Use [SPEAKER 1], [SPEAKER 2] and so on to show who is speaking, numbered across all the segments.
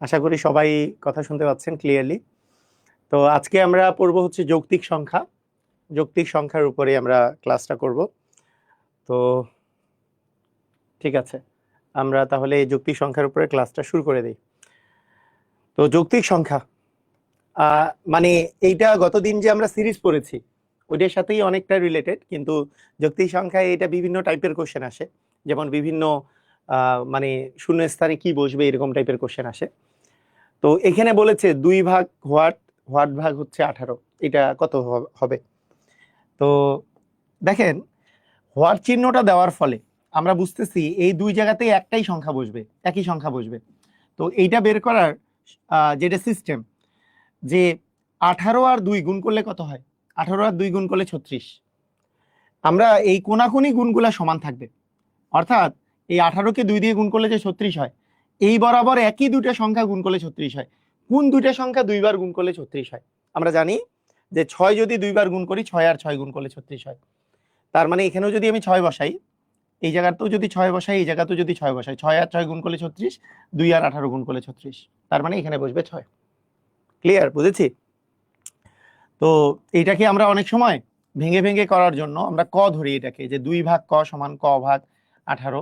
[SPEAKER 1] আশা করি সবাই কথা শুনতে পাচ্ছেন ক্লিয়ারলি তো আজকে আমরা পড়ব হচ্ছে যৌক্তিক সংখ্যা। যৌক্তিক সংখ্যার উপরে আমরা ক্লাসটা করব। তো ঠিক আছে, আমরা তাহলে যৌক্তিক সংখ্যার উপরে ক্লাসটা শুরু করে দিই। তো যৌক্তিক সংখ্যা মানে এইটা গতদিন যে আমরা সিরিজ পড়েছি, ওইটার সাথেই অনেকটা রিলেটেড কিন্তু যৌক্তিক সংখ্যায় এটা বিভিন্ন টাইপের কোশ্চেন আসে। যেমন বিভিন্ন মানে শূন্য স্থানে কি বসবে এরকম টাইপের কোশ্চেন আসে। তো এখানে বলেছে দুই ভাগ হোয়াট হোয়াট ভাগ হচ্ছে আঠারো। এটা কত হবে? তো দেখেন, হোয়াট চিহ্নটা দেওয়ার ফলে আমরা বুঝতেছি এই দুই জায়গাতেই একটাই সংখ্যা বসবে, একই সংখ্যা বসবে। তো এইটা বের করার যেটা সিস্টেম যে আঠারো আর দুই গুণ করলে কত হয়? আঠারো আর দুই গুণ করলে ছত্রিশ। আমরা এই কোনাকুনি গুণগুলা সমান থাকবে। অর্থাৎ এই আঠারোকে দুই দিয়ে গুণ করলে যে ছত্রিশ হয় এই বরাবর একই দুইটা সংখ্যা গুণ করলে ছত্রিশ হয়। কোন দুইটা সংখ্যা দুইবার গুণ করলে ছত্রিশ হয়? আমরা জানি যে ছয় যদি দুইবার গুণ করি, ছয় আর ছয় গুণ করলে ছত্রিশ হয়। তার মানে এখানেও যদি আমি ছয় বসাই, এই জায়গাতেও যদি ছয় বসাই, এই জায়গাতেও যদি ছয় বসাই, ছয় আর ছয় গুণ করলে ছত্রিশ, দুই আর আঠারো গুণ করলে ছত্রিশ। তার মানে এখানে বসবে ছয়। ক্লিয়ার বুঝেছি? তো এইটাকে আমরা অনেক সময় ভেঙে ভেঙে করার জন্য আমরা ক ধরি এটাকে, যে দুই ভাগ ক সমান ক ভাগ আঠারো।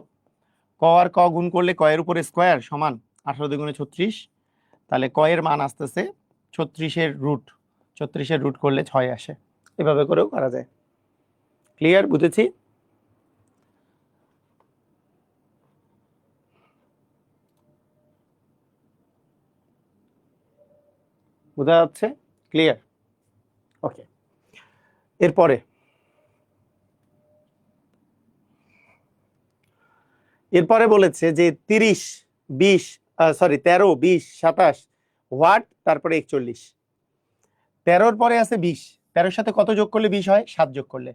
[SPEAKER 1] ক আর ক গুণ করলে ক এর উপরে স্কোয়ার সমান আঠারো দুগুণে ছত্রিশ। তাহলে ক এর মান আসতেছে ছত্রিশের রুট ছত্রিশের রুট করলে ছয় আসে। এভাবে করেও করা যায়। ক্লিয়ার বুঝেছি? বোঝা যাচ্ছে? ক্লিয়ার ওকে এরপরে এরপরে বলেছে যে তিরিশ, বিশ সরি তেরো, বিশ, সাতাশ হোয়াট তারপরে একচল্লিশ। তেরোর পরে আছে বিশ। তেরোর সাথে কত যোগ করলে বিশ হয়? সাত যোগ করলে।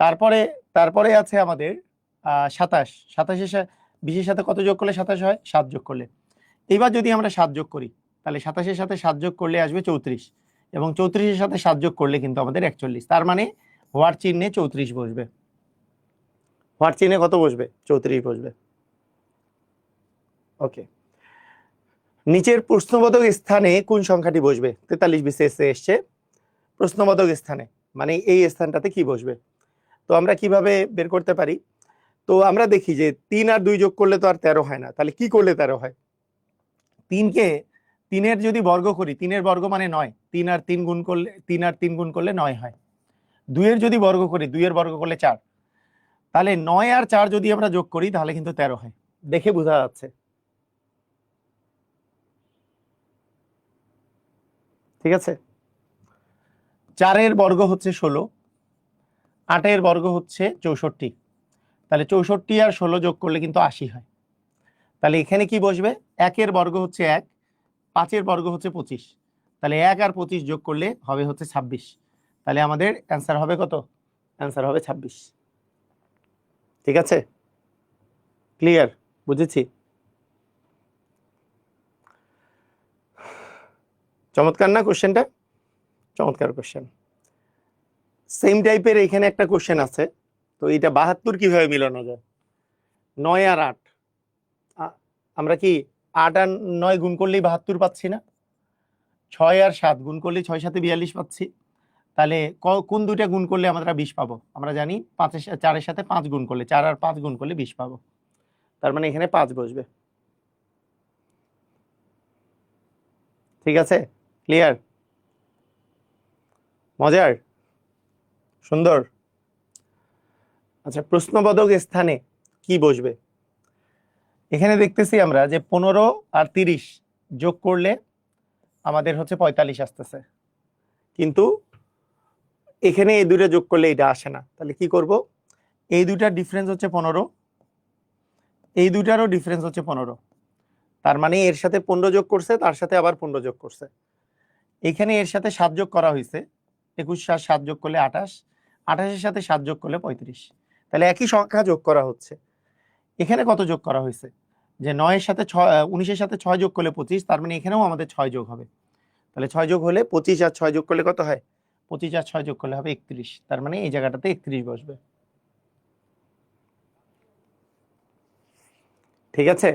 [SPEAKER 1] তারপরে তারপরে আছে আমাদের সাতাশ। সাতাশের বিশের সাথে কত যোগ করলে সাতাশ হয়? সাত যোগ করলে। এইবার যদি আমরা সাত যোগ করি, তাহলে সাতাশের সাথে সাত যোগ করলে আসবে চৌত্রিশ। এবং চৌত্রিশের সাথে সাত যোগ করলে কিন্তু আমাদের একচল্লিশ। তার মানে হোয়াট চিহ্নে চৌত্রিশ বসবে। চিহ্নে কত বসবে? চৌত্রিশ বসবে। ওকে নিচের প্রশ্নবোধক স্থানে কোন সংখ্যাটি বসবে? তেতাল্লিশ বিসিএসে এসছে। প্রশ্নবোধক স্থানে মানে এই স্থানটাতে কি বসবে? তো আমরা কীভাবে বের করতে পারি? তো আমরা দেখি যে তিন আর দুই যোগ করলে তো আর তেরো হয় না। তাহলে কি করলে তেরো হয়? তিনকে, তিনের যদি বর্গ করি, তিনের বর্গ মানে নয়। তিন আর তিন গুণ করলে, তিন আর তিন গুণ করলে নয় হয়। দুইয়ের যদি বর্গ করি, দুইয়ের বর্গ করলে চার। তাহলে নয় আর চার যদি আমরা যোগ করি তাহলে কিন্তু তেরো হয়। দেখে বোঝা যাচ্ছে। ঠিক আছে? চারের বর্গ হচ্ছে ষোলো আটের বর্গ হচ্ছে চৌষট্টি। তাহলে চৌষট্টি আর ষোলো যোগ করলে কিন্তু আশি হয়। তাহলে এখানে কি বসবে? একের বর্গ হচ্ছে এক পাঁচের বর্গ হচ্ছে পঁচিশ। তাহলে এক আর পঁচিশ যোগ করলে হবে হচ্ছে ছাব্বিশ। তাহলে আমাদের অ্যান্সার হবে কত? অ্যান্সার হবে ছাব্বিশ। ঠিক আছে? ক্লিয়ার বুঝেছি? চমৎকার না কোশ্চেনটা চমৎকার কোশ্চেন সেম টাইপের এখানে একটা কোশ্চেন আছে, তো এটা বাহাত্তর কীভাবে মিলানো যায়? নয় আর আট। আমরা কি আট আর নয় গুণ করলেই বাহাত্তর পাচ্ছি না? ছয় আর সাত গুণ করলে ছয় সাথে বিয়াল্লিশ পাচ্ছি। তাহলে কোন দুইটা গুণ করলে আমরা বিশ পাবো? আমরা জানি পাঁচের চারের সাথে পাঁচ গুণ করলে, চার আর পাঁচ গুণ করলে বিশ পাবো। তার মানে এখানে পাঁচ বসবে। ঠিক আছে? ক্লিয়ার মজার? সুন্দর? আচ্ছা প্রশ্নবোধক স্থানে কি বসবে? এখানে দেখতেছি আমরা যে পনেরো আর তিরিশ যোগ করলে আমাদের হচ্ছে পঁয়তাল্লিশ আসতেছে। কিন্তু এখানে এই দুইটা যোগ করলে এটা আসে না। তাহলে কি করব? এই দুইটার ডিফারেন্স হচ্ছে পনেরো। এই দুইটারও ডিফারেন্স হচ্ছে পনেরো। তার মানে এর সাথে পনেরো যোগ করছে, তার সাথে আবার পনেরো যোগ করছে। এখানে এর সাথে সাত যোগ করা হয়েছে। একুশ সাত সাত যোগ করলে আঠাশ। আঠাশের সাথে সাত যোগ করলে পঁয়ত্রিশ। তাহলে একই সংখ্যা যোগ করা হচ্ছে। এখানে কত যোগ করা হয়েছে? যে নয়ের সাথে ছয় উনিশের সাথে ছয় যোগ করলে পঁচিশ, তার মানে এখানেও আমাদের ছয় যোগ হবে। তাহলে ছয় যোগ হলে পঁচিশ আর ছয় যোগ করলে কত হয়? পঁচিশ আর ছয় যোগ করলে হবে একত্রিশ। তার মানে এই জায়গাটাতে একত্রিশ বসবে। ঠিক আছে?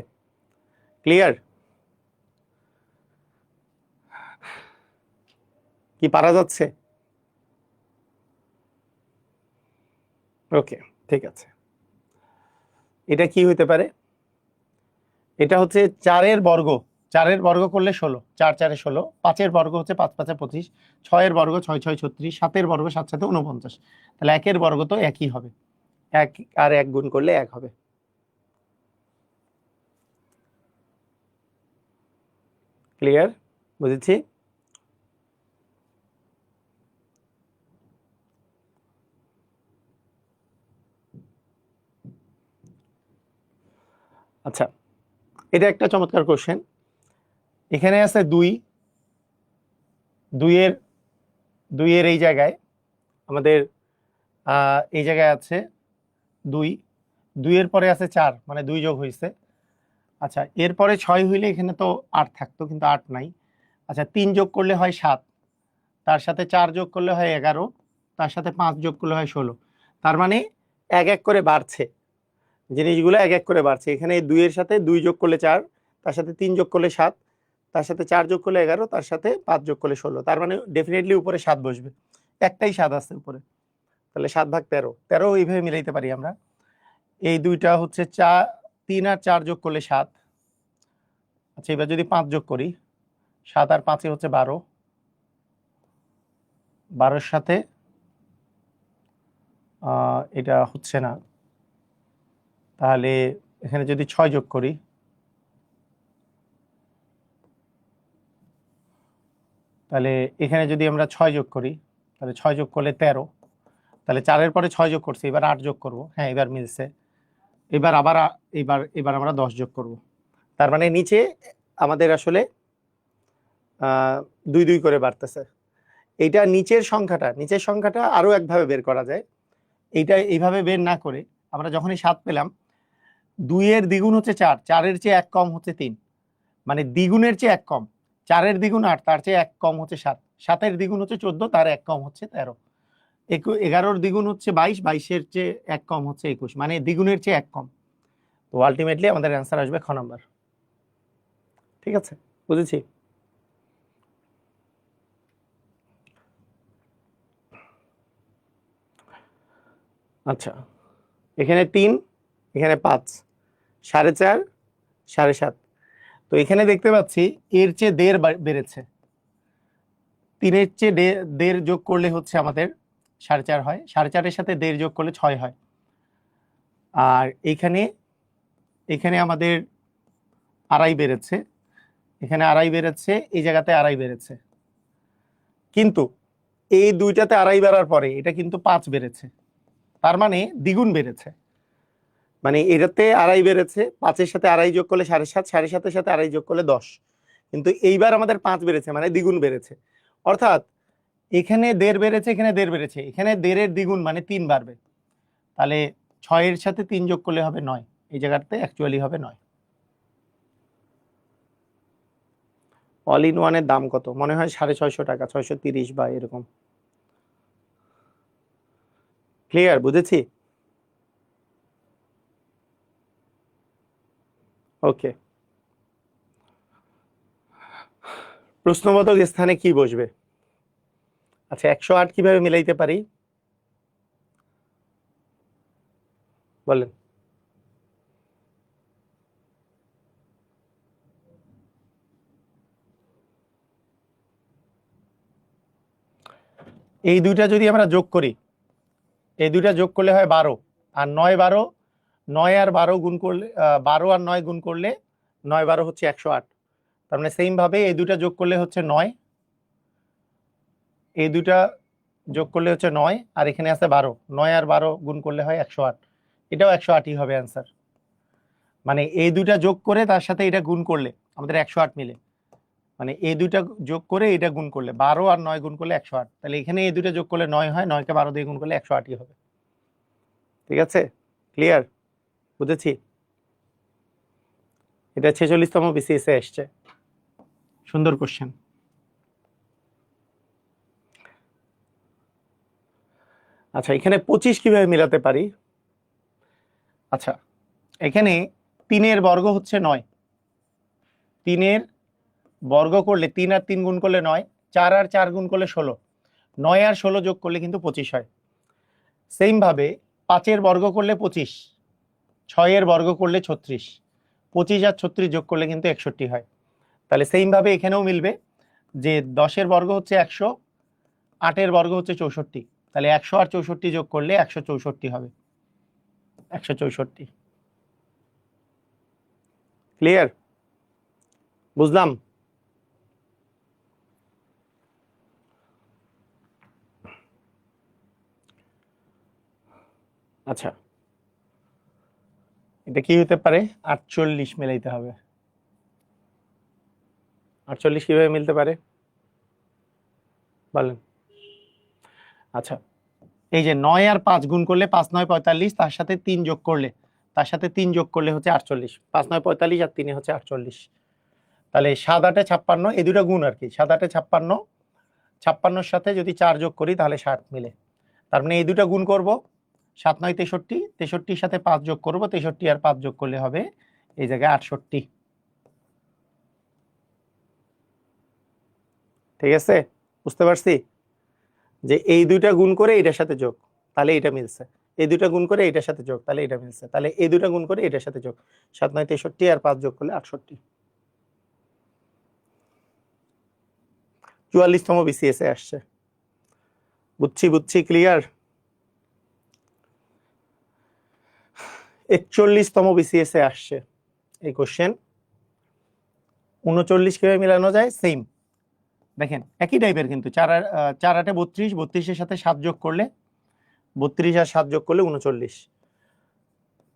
[SPEAKER 1] ক্লিয়ার কি পারা যাচ্ছে? ওকে ঠিক আছে। এটা কি হইতে পারে? এটা হচ্ছে চারের বর্গ। চারের বর্গ করলে ষোলো, চার চারে ষোলো, পাঁচের বর্গ হচ্ছে পাঁচ পাঁচে পঁচিশ, ছয়ের বর্গ ছয় ছয় ছত্রিশ, সাতের বর্গ সাত সাথে উনপঞ্চাশ তাহলে একের বর্গ তো একই হবে। এক আর এক গুণ করলে এক হবে। ক্লিয়ার বুঝেছি? আচ্ছা এটা একটা চমৎকার কোশ্চেন এখানে আছে দুই। দুইয়ের দুইয়ের এই জায়গায় আমাদের এই জায়গায় আছে দুই। দুইয়ের পরে আছে চার মানে দুই যোগ হয়েছে আচ্ছা এরপরে ছয় হইলে এখানে তো আট থাকতো, কিন্তু আট নাই। আচ্ছা তিন যোগ করলে হয় সাত। তার সাথে চার যোগ করলে হয় এগারো। তার সাথে পাঁচ যোগ করলে হয় ষোলো। তার মানে এক এক করে বাড়ছে। জিনিসগুলো এক এক করে বাড়ছে। এখানে দুইয়ের সাথে দুই যোগ করলে চার, তার সাথে তিন যোগ করলে সাত। তার সাথে চার যোগ করলে এগারো, তার সাথে পাঁচ যোগ করলে ষোলো। তার মানে ডেফিনেটলি উপরে সাত বসবে। একটাই সাত আছে উপরে। তাহলে সাত ভাগ তেরো। তেরো এইভাবে মিলাইতে পারি আমরা। এই দুইটা হচ্ছে চার, তিন আর চার যোগ করলে সাত। আচ্ছা এবার যদি পাঁচ যোগ করি, সাত আর পাঁচে হচ্ছে বারো। বারোর সাথে এটা হচ্ছে না। তাহলে এখানে যদি ছয় যোগ করি তাহলে এখানে যদি আমরা ছয় যোগ করি, তাহলে ছয় যোগ করলে তেরো। তাহলে চারের পরে ছয় যোগ করছি, এবার আট যোগ করব। হ্যাঁ এবার মিলছে। এবার আবার এবার এবার আমরা দশ যোগ করব। তার মানে নিচে আমাদের আসলে দুই দুই করে বাড়তেছে। এইটা নিচের সংখ্যাটা নিচের সংখ্যাটা আরও একভাবে বের করা যায়। এইটা এইভাবে বের না করে আমরা যখনই সাত পেলাম, দুইয়ের দ্বিগুণ হচ্ছে চার, চারের চেয়ে এক কম হচ্ছে তিন। মানে দ্বিগুণের চেয়ে এক কম। চারের দ্বিগুণ আট, তার চেয়ে এক কম হচ্ছে সাত। সাতের দ্বিগুণ হচ্ছে চোদ্দ, তার এক কম হচ্ছে তেরো। একু এগারোর দ্বিগুণ হচ্ছে বাইশ, বাইশের চেয়ে এক কম হচ্ছে একুশ। মানে দ্বিগুণের চেয়ে এক কম। তো আলটিমেটলি আমাদের অ্যান্সার আসবে খ নাম্বার। ঠিক আছে? বুঝেছি? আচ্ছা। এখানে তিন, এখানে পাঁচ। সাড়ে চার, সাড়ে সাত। তো এখানে দেখতে পাচ্ছি এর চেয়ে দেড় বেড়েছে। তিনের চেয়ে দেড় যোগ করলে হচ্ছে আমাদের সাড়ে চার হয়। সাড়ে চারের সাথে দেড় যোগ করলে ছয় হয়। আর এখানে এখানে আমাদের আড়াই বেড়েছে। এখানে আড়াই বেড়েছে, এই জায়গাতে আড়াই বেড়েছে। কিন্তু এই দুইটাতে আড়াই বেড়ার পরে এটা কিন্তু পাঁচ বেড়েছে। তার মানে দ্বিগুণ বেড়েছে। মানে এটাতে আড়াই বেড়েছে, পাঁচের সাথে আড়াই যোগ করলে সাড়ে সাত, সাড়ে সাতের সাথে আড়াই যোগ করলে দশ। কিন্তু এইবার আমাদের পাঁচ বেড়েছে মানে দ্বিগুণ বেড়েছে। অর্থাৎ এখানে দেড় বেড়েছে, এখানে দেড় বেড়েছে। এখানে দেড়ের দ্বিগুণ মানে তিন বাড়বে। তাহলে ছয়ের সাথে তিন যোগ করলে হবে নয়। এই জায়গাতে অ্যাকচুয়ালি হবে নয়। অল ইন ওয়ানের দাম কত? মনে হয় সাড়ে ছয়শো টাকা, ছয়শো তিরিশ বা এরকম। ক্লিয়ার বুঝেছি? ওকে। প্রশ্নবোধক স্থানে কি বসবে? আচ্ছা একশো আট কীভাবে মিলাইতে পারি? বলেন। এই দুইটা যদি আমরা যোগ করি, এই দুইটা যোগ করলে হয় বারো, আর নয় বারো নয় আর বারো গুণ করলে বারো আর নয় গুণ করলে নয় বারো হচ্ছে একশো আট। তার মানে সেম ভাবে এই দুইটা যোগ করলে হচ্ছে নয়। এই দুইটা যোগ করলে হচ্ছে নয়, আর এখানে আছে বারো। নয় আর বারো গুণ করলে হয় একশো আট। এটাও একশো আটই হবে অ্যান্সার মানে এই দুটা যোগ করে তার সাথে এটা গুণ করলে, আমাদের একশো আট মিলে। মানে এই দুইটা যোগ করে এটা গুণ করলে, বারো আর নয় গুণ করলে একশো আট। তাহলে এখানে এই দুইটা যোগ করলে নয় হয়, নয়কে বারো দিয়ে গুণ করলে একশো আটই হবে। ঠিক আছে? ক্লিয়ার বুঝেছি? এটা ছেচল্লিশতম বিসিএস এসছে। সুন্দর কোশ্চেন আচ্ছা এখানে পঁচিশ কীভাবে মিলাতে পারি? আচ্ছা এখানে তিনের বর্গ হচ্ছে নয়। তিনের বর্গ করলে তিন আর তিন গুণ করলে নয় চার আর চার গুণ করলে ষোলো। নয় আর ষোলো যোগ করলে কিন্তু পঁচিশ হয়। সেম ভাবে পাঁচের বর্গ করলে পঁচিশ। ছয়ের বর্গ করলে ছত্রিশ, পঁচিশ আর ছত্রিশ যোগ করলে কিন্তু একষট্টি হয়। তাহলে সেম ভাবে এখানেও মিলবে যে দশের বর্গ হচ্ছে একশো, আটের বর্গ হচ্ছে চৌষট্টি। তাহলে একশো আর চৌষট্টি যোগ করলে একশো চৌষট্টি হবে। একশো চৌষট্টি। ক্লিয়ার বুঝলাম? আচ্ছা। এটা কি হতে পারে? আটচল্লিশ মেলাইতে হবে। আটচল্লিশ কীভাবে মিলতে পারে? বলেন। আচ্ছা এই যে নয় আর পাঁচ গুণ করলে পাঁচ নয় পঁয়তাল্লিশ, তার সাথে তিন যোগ করলে, তার সাথে তিন যোগ করলে হচ্ছে আটচল্লিশ। পাঁচ নয় পঁয়তাল্লিশ আর তিনে হচ্ছে আটচল্লিশ। তাহলে সাত আটে ছাপ্পান্ন, এই দুটো গুণ আর কি, সাত আটে ছাপ্পান্ন, ছাপ্পান্নর সাথে যদি চার যোগ করি তাহলে ষাট মিলে। তার মানে এই দুটো গুণ করব সাত নয় তেষট্টি, তেষট্টির সাথে পাঁচ যোগ করব, তেষট্টি আর পাঁচ যোগ করলে হবে এই জায়গায় আটষট্টি। ঠিক আছে? বুঝতে পারছি? যে এই দুইটা গুণ করে এটার সাথে যোগ, তাহলে এটা মিলছে। এই দুইটা গুণ করে এটার সাথে যোগ, তাহলে এটা মিলছে। তাহলে এই দুইটা গুণ করে এটার সাথে যোগ, সাত নয় তেষট্টি আর পাঁচ যোগ করলে আটষট্টি। চুয়াল্লিশতম বিসিএস আসছে। বুঝছি বুঝছি ক্লিয়ার একচল্লিশতম বিসিএস আসছে এই কোশ্চেন উনচল্লিশ কীভাবে মিলানো যায়? সেম দেখেন, একই টাইপের কিন্তু। চার চার আটে বত্রিশ, বত্রিশের সাথে সাত যোগ করলে, বত্রিশ আর সাত যোগ করলে উনচল্লিশ।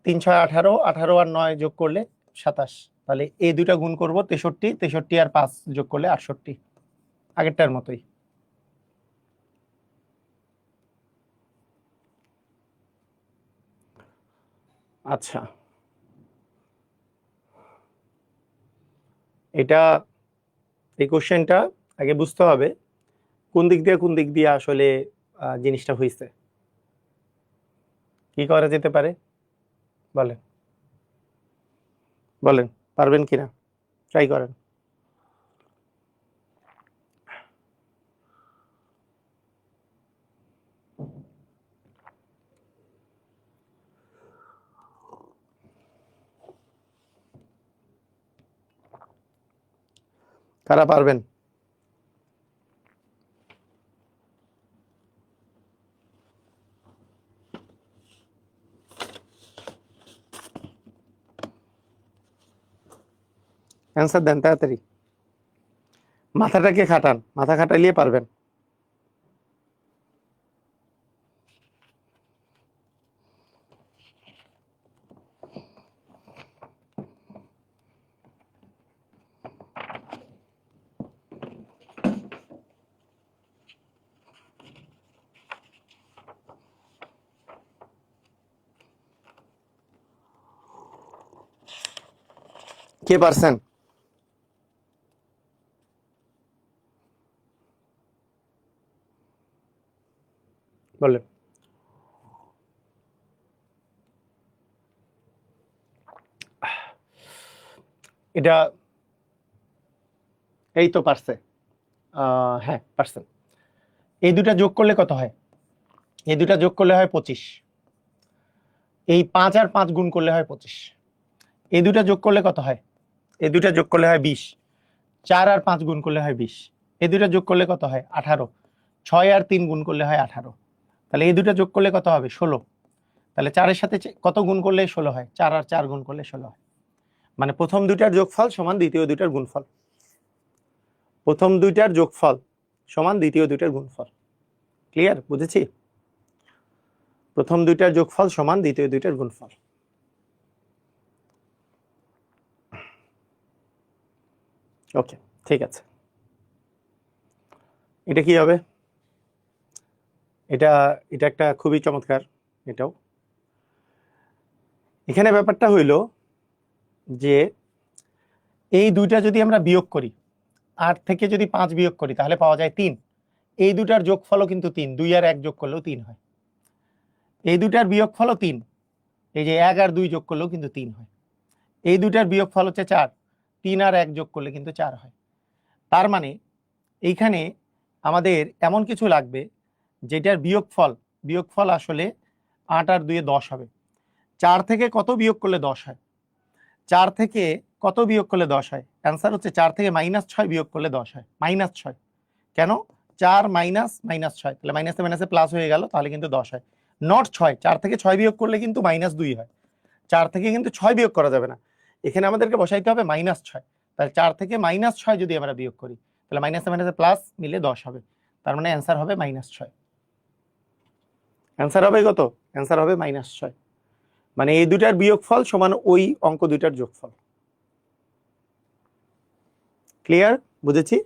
[SPEAKER 1] তিন ছয় আঠারো আঠারো আর নয় যোগ করলে সাতাশ। তাহলে এই দুইটা গুণ করব তেষট্টি তেষট্টি আর পাঁচ যোগ করলে আটষট্টি। আগেরটার মতোই। আচ্ছা। এটা, এই কোশ্চেনটা আগে বুঝতে হবে, কোন দিক দিয়ে, কোন দিক দিয়ে আসলে জিনিসটা হয়েছে কি করা যেতে পারে? বলেন। বলেন, পারবেন কিনা? ট্রাই করেন। কারা পারবেন? অ্যান্সার দেন তাড়াতাড়ি। মাথাটাকে খাটান মাথা খাটাইলে পারবেন। কে পারছেন? এটা এই তো পারছে। হ্যাঁ পারছেন এই দুটা যোগ করলে কত হয়? এই দুটা যোগ করলে হয় পঁচিশ। এই পাঁচ আর পাঁচ গুণ করলে হয় পঁচিশ। এই দুটা যোগ করলে কত হয়? এই দুটা যোগ করলে হয় বিশ। চার আর পাঁচ গুণ করলে হয় বিশ। এই দুটা যোগ করলে কত হয়? আঠারো। ছয় আর তিন গুণ করলে হয় আঠারো। তাহলে এই দুটা যোগ করলে কত হবে? ষোলো। তাহলে চারের সাথে কত গুণ করলে ষোলো হয়? চার আর চার গুণ করলে ষোলো হয়। মানে প্রথম দুইটার যোগফল সমান দ্বিতীয় দুইটার গুণফল। প্রথম দুইটার যোগফল সমান দ্বিতীয় দুইটার গুণফল। ক্লিয়ার বুঝেছি? প্রথম দুইটার যোগফল সমান দ্বিতীয় দুইটার গুণফল। ওকে ঠিক আছে। এটা কি হবে? এটা এটা একটা খুবই চমৎকার এটাও। এখানে ব্যাপারটা হইল যে এই দুইটা যদি আমরা বিয়োগ করি, আট থেকে যদি পাঁচ বিয়োগ করি, তাহলে পাওয়া যায় তিন। এই দুটার যোগফলও কিন্তু তিন, দুই আর এক যোগ করলেও তিন হয়। এই দুটার বিয়োগ বিয়োগফলও তিন, এই যে এক আর দুই যোগ করলেও কিন্তু তিন হয়। এই দুটার বিয়োগফল হচ্ছে চার। তিন আর এক যোগ করলে কিন্তু চার হয়। তার মানে এইখানে আমাদের এমন কিছু লাগবে যেটার বিয়োগফল বিয়োগফল আসলে আট আর দুয়ে দশ হবে। চার থেকে কত বিয়োগ করলে দশ হয়? চার থেকে কত বিয়োগ করলে দশ হয়? অ্যান্সার হচ্ছে চার থেকে মাইনাস ছয় বিয়োগ করলে দশ হয়। মাইনাস ছয়। কেন? চার মাইনাস মাইনাস ছয়। তাহলে মাইনাসে মাইনাসে প্লাস হয়ে গেল, তাহলে কিন্তু দশ হয়। নট ছয়। চার থেকে ছয় বিয়োগ করলে কিন্তু মাইনাস দুই হয়। চার থেকে কিন্তু ছয় বিয়োগ করা যাবে না। এখানে আমাদেরকে বসাইতে হবে মাইনাস ছয়। তাহলে চার থেকে মাইনাস ছয় যদি আমরা বিয়োগ করি, তাহলে মাইনাসে মাইনাসে প্লাস মিলে দশ হবে। তার মানে অ্যান্সার হবে মাইনাস ছয়। অ্যান্সার হবে কত? অ্যান্সার হবে মাইনাস ছয়। মানে এই দুটার বিয়োগফল সমান ওই অঙ্ক দুইটার যোগফল। ক্লিয়ার বুঝেছি?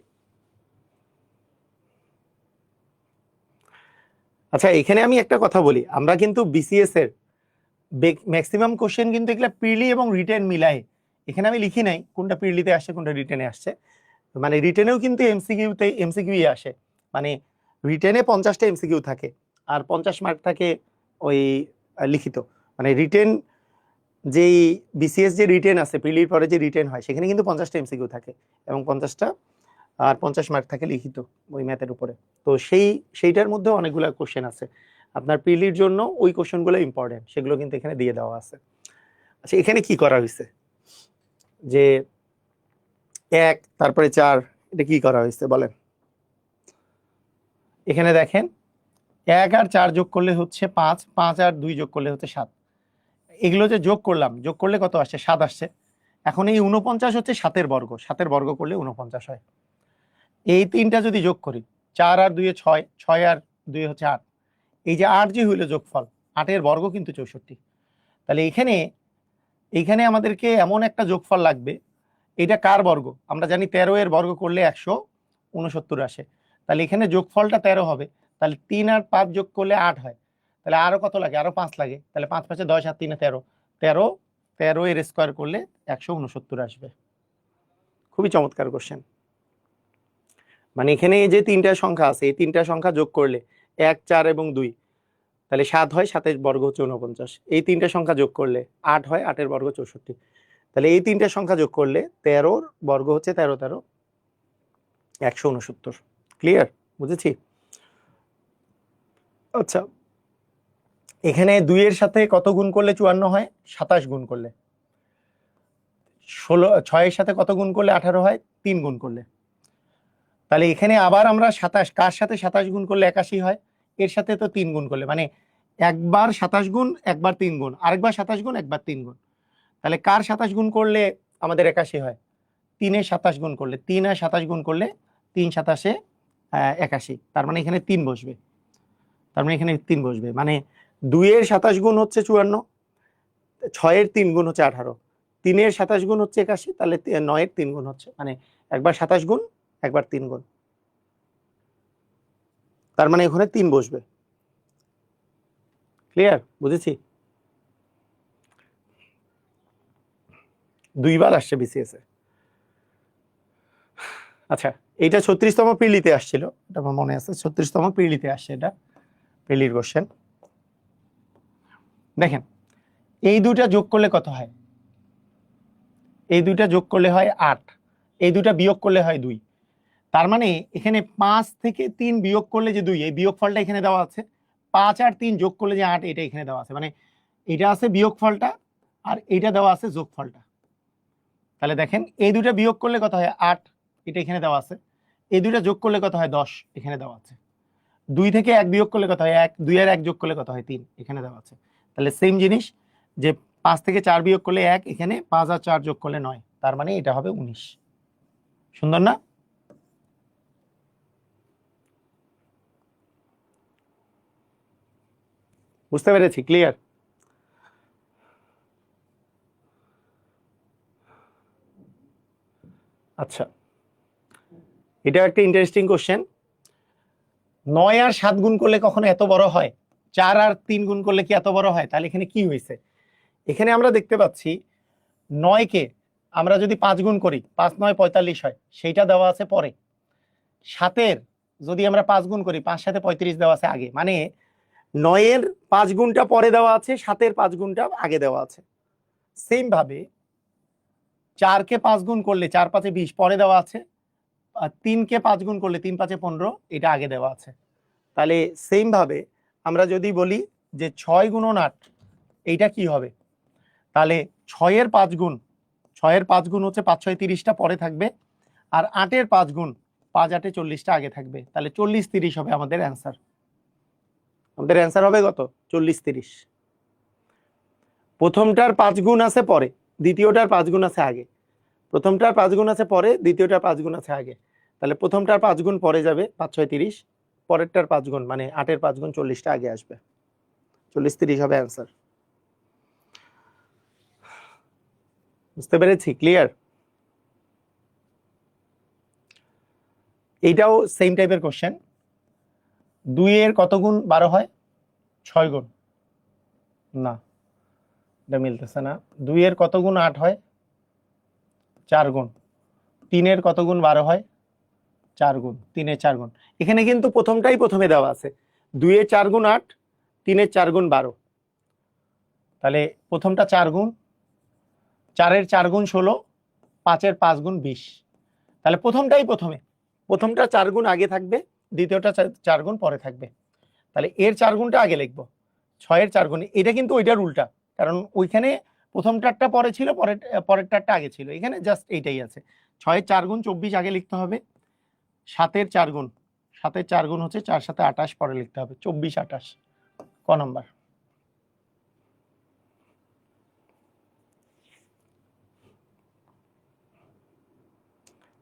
[SPEAKER 1] আচ্ছা এখানে আমি একটা কথা বলি। আমরা কিন্তু বিসিএস এর ম্যাক্সিমাম কোশ্চেন কিন্তু এগুলা প্রিলি এবং রিটেন মিলাই এখানে আমি লিখি নাই, কোনটা প্রিলিতে আসছে কোনটা রিটেনে আসছে মানে রিটেনেও কিন্তু এমসিকিউতে এমসিকিউ আসে। মানে রিটেনে পঞ্চাশটা এমসিকিউ থাকে, আর পঞ্চাশ মার্ক থাকে ওই লিখিত। মানে রিটেন যেই বিসিএস যে রিটেন আছে প্রিলির পরে যে রিটেন হয়, সেখানে কিন্তু পঞ্চাশটা এমসিকিউ থাকে এবং পঞ্চাশটা, আর পঞ্চাশ মার্ক থাকে লিখিত ওই ম্যাথের উপরে। তো সেই, সেইটার মধ্যে অনেকগুলো কোশ্চেন আছে। আপনার পিলির জন্য ওই কোশ্চেনগুলো ইম্পর্টেন্ট সেগুলো কিন্তু এখানে দিয়ে দেওয়া আছে। আচ্ছা এখানে কি করা হয়েছে? যে এক, তারপরে চার, এটা কি করা হয়েছে বলেন? এখানে দেখেন, এক আর চার যোগ করলে হচ্ছে পাঁচ পাঁচ আর দুই যোগ করলে হচ্ছে সাত। এগুলো যে যোগ করলাম, যোগ করলে কত আসছে? সাত আসছে। এখন এই উনপঞ্চাশ হচ্ছে সাতের বর্গ সাতের বর্গ করলে উনপঞ্চাশ হয়। এই তিনটা যদি যোগ করি, চার আর দুয়ে ছয় ছয় আর দুই হচ্ছে আট। এই যে আট যে হইল যোগফল, আটের বর্গ কিন্তু চৌষট্টি। তাহলে এখানে এইখানে আমাদেরকে এমন একটা যোগফল লাগবে, এটা কার বর্গ? আমরা জানি তেরো এর বর্গ করলে একশো উনসত্তর আসে। তাহলে এখানে যোগফলটা তেরো হবে, তাহলে তিন আর পাঁচ যোগ করলে আট হয়। তাহলে আরও কত লাগে? আরও পাঁচ লাগে। তাহলে পাঁচ পাঁচে দশ আর তিনে তেরো। তেরো তেরো এর স্কোয়ার করলে একশো উনসত্তর আসবে। খুবই চমৎকার কোশ্চেন মানে এখানে যে তিনটা সংখ্যা আছে, এই তিনটা সংখ্যা যোগ করলে এক, চার এবং দুই। তাহলে সাত হয়, সাতের বর্গ হচ্ছে উনপঞ্চাশ এই তিনটা সংখ্যা যোগ করলে আট হয়, আটের বর্গ চৌষট্টি। তাহলে এই তিনটা সংখ্যা যোগ করলে তেরোর বর্গ হচ্ছে তেরো তেরো, একশো উনসত্তর ক্লিয়ার বুঝেছি? আচ্ছা এখানে দুইয়ের সাথে কত গুণ করলে চুয়ান্ন হয়? সাতাশ গুণ করলে। ষোলো, ছয়ের সাথে কত গুণ করলে আঠারো হয়? তিন গুণ করলে। তাহলে এখানে আবার আমরা সাতাশ, কার সাথে সাতাশ গুণ করলে একাশি হয়? এর সাথে তো তিন গুণ করলে মানে একবার সাতাশ গুণ, একবার তিন গুণ, আরেকবার সাতাশ গুণ, একবার তিন গুণ। তাহলে কার সাতাশ গুণ করলে আমাদের একাশি হয়? তিনের সাতাশ গুণ করলে, তিন আর সাতাশ গুণ করলে তিন সাতাশে একাশি। তার মানে এখানে তিন বসবে। তার মানে এখানে তিন বসবে। মানে দুইয়ের সাতাশ গুণ হচ্ছে চুয়ান্ন, ছয়ের তিন গুণ হচ্ছে আঠারো, তিনের সাতাশ গুণ হচ্ছে একাশি, তাহলে নয়ের তিন গুণ হচ্ছে। মানে একবার সাতাশ গুণ একবার তিন গুণ তার মানে এখানে তিন বসবে। ক্লিয়ার বুঝেছি? দুইবার আসছে বিসিএস এ। আচ্ছা এইটা ছত্রিশতম পিলিতে আসছিল। এটা আমার মনে আছে, ছত্রিশতম পিলিতে আসছে এটা, পিলির কোশ্চেন দেখেন, এই দুটা যোগ করলে কত হয়? এই দুইটা যোগ করলে হয় আট, এই দুটা বিয়োগ করলে হয় দুই। তার মানে এখানে পাঁচ থেকে তিন বিয়োগ করলে যে দুই, এই বিয়োগ ফলটা এখানে দেওয়া আছে। পাঁচ আর তিন যোগ করলে যে আট, এটা এখানে দেওয়া আছে। মানে এটা আছে বিয়োগ ফলটা আর এটা দেওয়া আছে যোগ ফলটা তাহলে দেখেন, এই দুটা বিয়োগ করলে কত হয়? আট, এটা এখানে দেওয়া আছে। এই দুইটা যোগ করলে কত হয়? দশ, এখানে দেওয়া আছে। দুই থেকে এক বিয়োগ করলে কত হয়? এক, দুই আর এক যোগ করলে কত হয়? তিন, এখানে দেওয়া আছে। তাহলে সেম জিনিস, যে পাঁচ থেকে চার বিয়োগ করলে এক, এখানে পাঁচ আর চার যোগ করলে নয়। তার মানে এটা হবে উনিশ। সুন্দর না? বুঝতে পেরেছি ক্লিয়ার আচ্ছা এটা একটা ইন্টারেস্টিং কোশ্চেন নয় আর সাত গুণ করলে কখনো এত বড় হয়? চার আর তিন গুণ করলে কি এত বড় হয়? তাহলে এখানে কি হয়েছে? এখানে আমরা দেখতে পাচ্ছি নয়কে আমরা যদি পাঁচ গুণ করি, পাঁচ নয় পঁয়তাল্লিশ হয়, সেইটা দেওয়া আছে পরে। সাতের যদি আমরা পাঁচ গুণ করি, পাঁচ সাথে পঁয়ত্রিশ দেওয়া আছে আগে। মানে নয়ের পাঁচ গুণটা পরে দেওয়া আছে সাতের পাঁচ গুণটা আগে দেওয়া আছে। সেম ভাবে চারকে পাঁচ গুণ করলে চার পাঁচে বিশ পরে দেওয়া আছে আহ, তিনকে পাঁচ গুণ করলে তিন পাঁচে পনেরো এটা আগে দেওয়া আছে। তাহলে সেম ভাবে আমরা যদি বলি যে ছয় গুণন আট এইটা কি হবে? তাহলে ছয়ের পাঁচ গুণ ছয়ের পাঁচ গুণ হচ্ছে পাঁচ ছয় তিরিশটা পরে থাকবে আর আটের পাঁচ গুণ পাঁচ আটে চল্লিশটা আগে থাকবে। তাহলে চল্লিশ তিরিশ হবে আমাদের অ্যান্সার আমাদের অ্যান্সার হবে কত? চল্লিশ তিরিশ। প্রথমটার পাঁচ গুণ আছে পরে, দ্বিতীয়টার পাঁচ গুণ আছে আগে। প্রথমটার পাঁচ গুণ আছে পরে, দ্বিতীয়টার পাঁচ গুণ আছে আগে। তাহলে প্রথমটার পাঁচ গুণ পরে যাবে পাঁচ, ছয়, তিরিশ। পরেরটার পাঁচ গুণ মানে আটের পাঁচ গুণ চল্লিশটা আগে আসবে। চল্লিশ, তিরিশ হবে অ্যান্সার বুঝতে পেরেছি? ক্লিয়ার এইটাও সেম টাইপের কোশ্চেন দুইয়ের কত গুণ বারো হয়? ছয় গুণ। না, এটা মিলতেছে না। দুইয়ের কত গুণ আট হয়? চার গুণ। তিনের কত গুণ বারো হয়? চার গুণ। তিনের চার গুণ। এখানে কিন্তু প্রথমটাই প্রথমে দেওয়া আছে। দুইয়ের চার গুণ আট তিনের চার গুণ বারো। তাহলে প্রথমটা চার গুণ চারের চার গুণ ষোলো পাঁচের পাঁচ গুণ বিশ। তাহলে প্রথমটাই প্রথমে। প্রথমটা চার গুণ আগে থাকবে দ্বিতীয়টা চার- গুণ পরে থাকবে। তাহলে এর চার গুণটা আগে লিখব। ছয়ের চার গুণ, এটা কিন্তু ওইটার উল্টা। কারণ ওইখানে প্রথমটারটা পরে ছিল, পরের পরেরটারটা আগে ছিল। এখানে জাস্ট এইটাই আছে। ছয়ের চার গুণ চব্বিশ আগে লিখতে হবে। সাতের চার গুণ, সাতের চার গুণ হচ্ছে চার সাথে আঠাশ পরে লিখতে হবে। চব্বিশ, আঠাশ। ক নম্বর?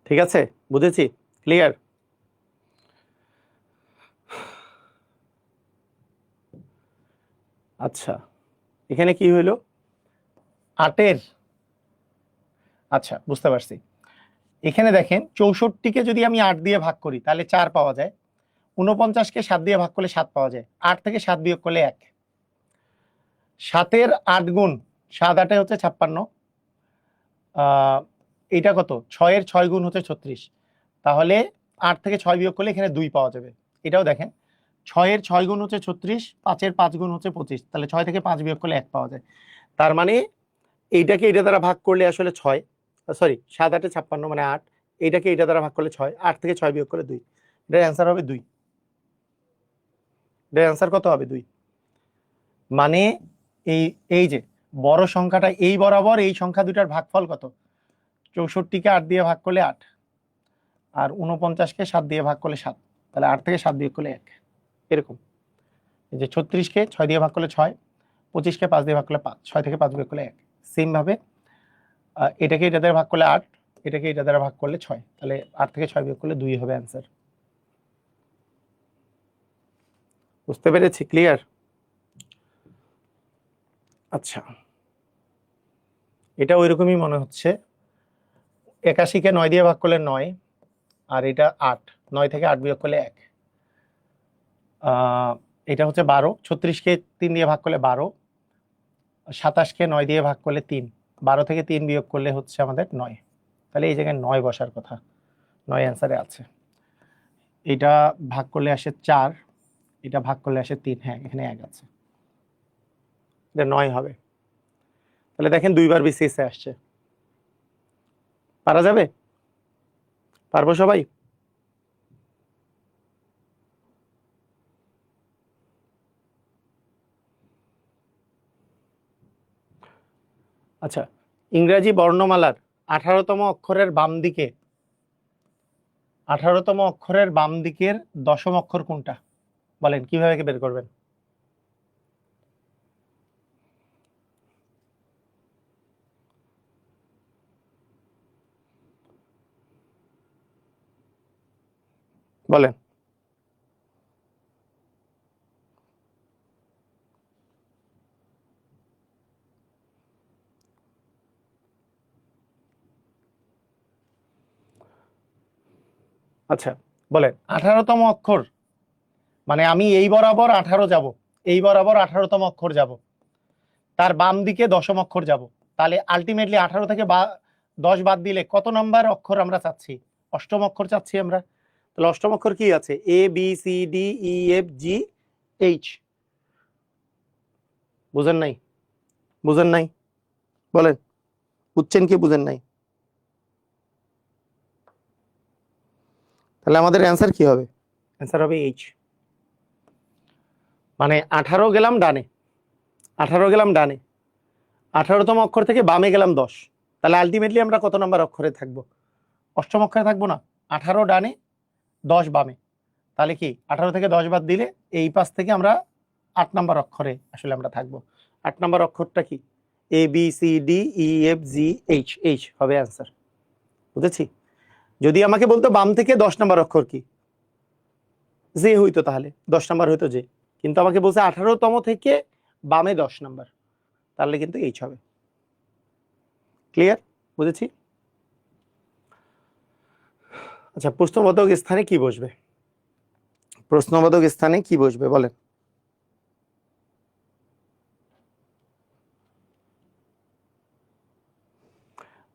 [SPEAKER 1] ঠিক আছে? বুঝেছি? ক্লিয়ার আচ্ছা এখানে কি হইল? আটের। আচ্ছা বুঝতে পারছি। এখানে দেখেন, চৌষট্টিকে যদি আমি আট দিয়ে ভাগ করি, তাহলে চার পাওয়া যায়। উনপঞ্চাশকে সাত দিয়ে ভাগ করলে সাত পাওয়া যায়। আট থেকে সাত বিয়োগ করলে এক। সাতের আট গুণ, সাত আটে হচ্ছে ছাপ্পান্ন। এটা কত? ছয়ের ছয় গুণ হচ্ছে ছত্রিশ। তাহলে আট থেকে ছয় বিয়োগ করলে এখানে দুই পাওয়া যাবে। এটাও দেখেন ছয়ের ছয় গুণ হচ্ছে ছত্রিশ, পাঁচের পাঁচ গুণ হচ্ছে পঁচিশ। তাহলে ছয় থেকে পাঁচ বিয়োগ করলে এক পাওয়া যায়। তার মানে এইটাকে এটা দ্বারা ভাগ করলে আসলে ছয়, সরি, সাত, আটে ছাপ্পান্ন মানে আট, এইটাকে এটা দ্বারা ভাগ করলে ছয়, আট থেকে ছয় বিয়োগ করলে দুই। এটার অ্যান্সার হবে দুই। এটার অ্যান্সার কত হবে? দুই। মানে এই এই যে বড় সংখ্যাটা এই বরাবর এই সংখ্যা দুটার ভাগফল কত? চৌষট্টিকে আট দিয়ে ভাগ করলে আট, আর উনপঞ্চাশকে সাত দিয়ে ভাগ করলে সাত। তাহলে আট থেকে সাত বিয়োগ করলে এক। এরকম। যে ছত্রিশকে ছয় দিয়ে ভাগ করলে ছয়, পঁচিশকে পাঁচ দিয়ে ভাগ করলে পাঁচ, ছয় থেকে পাঁচ বিয়োগ করলে এক। সেমভাবে এটাকে এটা দ্বারা ভাগ করলে আট, এটাকে এটা দ্বারা ভাগ করলে ছয়। তাহলে আট থেকে ছয় বিয়োগ করলে দুই হবে অ্যান্সার বুঝতে পেরেছি? ক্লিয়ার আচ্ছা। এটা ওইরকমই মনে হচ্ছে। একাশিকে নয় দিয়ে ভাগ করলে নয়, আর এটা আট। নয় থেকে আট বিয়োগ করলে এক। এটা হচ্ছে বারো। ছত্রিশকে তিন দিয়ে ভাগ করলে বারো। সাতাশকে নয় দিয়ে ভাগ করলে তিন। বারো থেকে তিন বিয়োগ করলে হচ্ছে আমাদের নয়। তাহলে এই জায়গায় নয় বসার কথা। নয় অ্যান্সারে আছে। এটা ভাগ করলে আসে চার। এটা ভাগ করলে আসে তিন। হ্যাঁ এখানে এক আছে। এটা নয় হবে। তাহলে দেখেন দুইবার বিসিএস আসছে। পারা যাবে? পারব সবাই? আচ্ছা ইংরাজি বর্ণমালার আঠারোতম অক্ষরের বাম দিকে, আঠারোতম অক্ষরের বাম দিকের দশম অক্ষর কোনটা? বলেন, কীভাবে বের করবেন? বলেন। আচ্ছা বলেন। আঠারোতম অক্ষর। মানে আমি এই বরাবর আঠারো যাব, এই বরাবর আঠারোতম অক্ষর যাব। তার বাম দিকে দশম অক্ষর যাব। তাহলে আলটিমেটলি আঠারো থেকে বা, দশ বাদ দিলে কত নাম্বার অক্ষর আমরা চাচ্ছি? অষ্টম অক্ষর চাচ্ছি আমরা। তাহলে অষ্টম অক্ষর কি আছে? A B C D E F G H বুঝেন নাই? বুঝেন নাই? বলেন। বুঝছেন কি, বুঝেন নাই? তাহলে আমাদের অ্যান্সার কি হবে? অ্যান্সার হবে এইচ মানে আঠারো গেলাম ডানে। আঠারো গেলাম ডানে। আঠারোতম অক্ষর থেকে বামে গেলাম দশ। তাহলে আলটিমেটলি আমরা কত নম্বর অক্ষরে থাকব? অষ্টম অক্ষরে থাকব না। আঠারো ডানে, দশ বামে। তাহলে কি? আঠারো থেকে দশ বাদ দিলে এই পাশ থেকে আমরা আট নম্বর অক্ষরে আসলে আমরা থাকব। আট নম্বর অক্ষরটা কি? A B C D E F G H H হবে অ্যান্সার বুঝেছি? যদি আমাকে বলতো বাম থেকে দশ নম্বর অক্ষর কি? যে হইতো তাহলে, দশ নম্বর হইতো যে। কিন্তু আমাকে বলছে আঠারোতম থেকে বামে দশ নম্বর। তাহলে কিন্তু এইচ হবে। ক্লিয়ার বুঝেছি? আচ্ছা প্রশ্নবোধক স্থানে কি বসবে? প্রশ্নবোধক স্থানে কি বসবে? বলেন।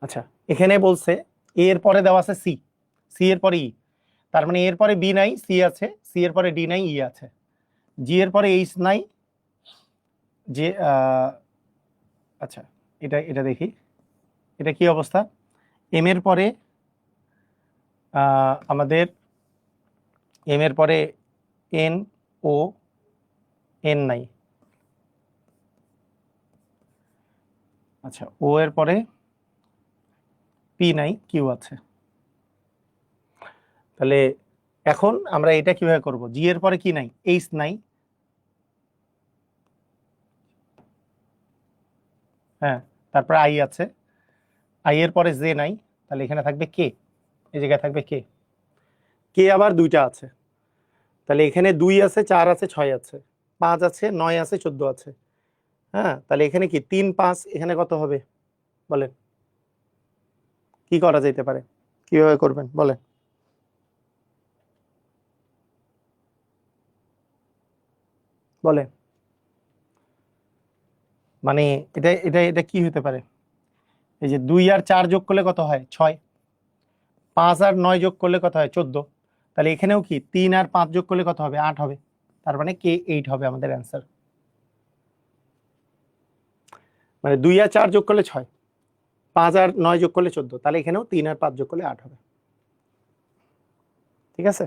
[SPEAKER 1] আচ্ছা এখানে বলছে এ এর পরে দেওয়া আছে সি সি এর পরে ই তার মানে এর পরে বি নাই সি আছে সি এর পরে ডি নাই ই আছে। জি এর পরে এইচ নাই যে আচ্ছা এটা এটা দেখি। এটা কি অবস্থা? এম এর পরে আমাদের এম এর পরে এন ও এন নাই। আচ্ছা ও এর পরে পি নাই কিউ আছে। তাহলে এখন আমরা এটা কীভাবে করব? জি এর পরে কি নাই এইচ নাই। হ্যাঁ তারপরে আই আছে। আই এর পরে জে নাই, তাহলে এখানে থাকবে কে এই জায়গায় থাকবে কে কে আবার দুইটা আছে। তাহলে এখানে দুই আছে, চার আছে, ছয় আছে। পাঁচ আছে, নয় আছে, চোদ্দ আছে। হ্যাঁ তাহলে এখানে কি? তিন, পাঁচ, এখানে কত হবে? বলেন। কি করা যেতে পারে? কীভাবে করবেন? বলেন। বলে মানে এটা এটা এটা কি হতে পারে? এই যে দুই আর চার যোগ করলে কত হয়? ছয়। পাঁচ আর নয় যোগ করলে কত হয়? চোদ্দ। তাহলে এখানেও কি তিন আর পাঁচ যোগ করলে কত হবে? আট হবে। তার মানে কে এইট হবে আমাদের অ্যান্সার মানে দুই আর চার যোগ করলে ছয়। পাঁচ আর নয় যোগ করলে চোদ্দ, তাহলে এখানেও তিন আর পাঁচ যোগ করলে আট হবে। ঠিক আছে?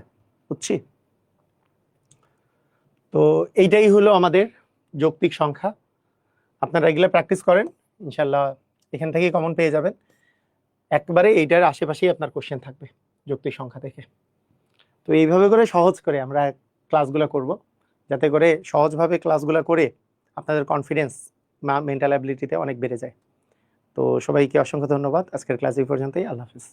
[SPEAKER 1] বুঝছি? তো এইটাই হলো আমাদের যৌক্তিক সংখ্যা। আপনারা এগুলো প্র্যাকটিস করেন ইনশাল্লাহ এখান থেকেই কমন পেয়ে যাবেন। একবারে এইটার আশেপাশেই আপনার কোশ্চেন থাকবে যৌক্তিক সংখ্যা থেকে তো এইভাবে করে সহজ করে আমরা ক্লাসগুলো করব, যাতে করে সহজভাবে ক্লাসগুলো করে আপনাদের কনফিডেন্স মেন্টাল অ্যাবিলিটিতে অনেক বেড়ে যায়। তো সবাইকে অসংখ্য ধন্যবাদ। আজকের ক্লাস এই পর্যন্তই। আল্লাহ হাফিজ।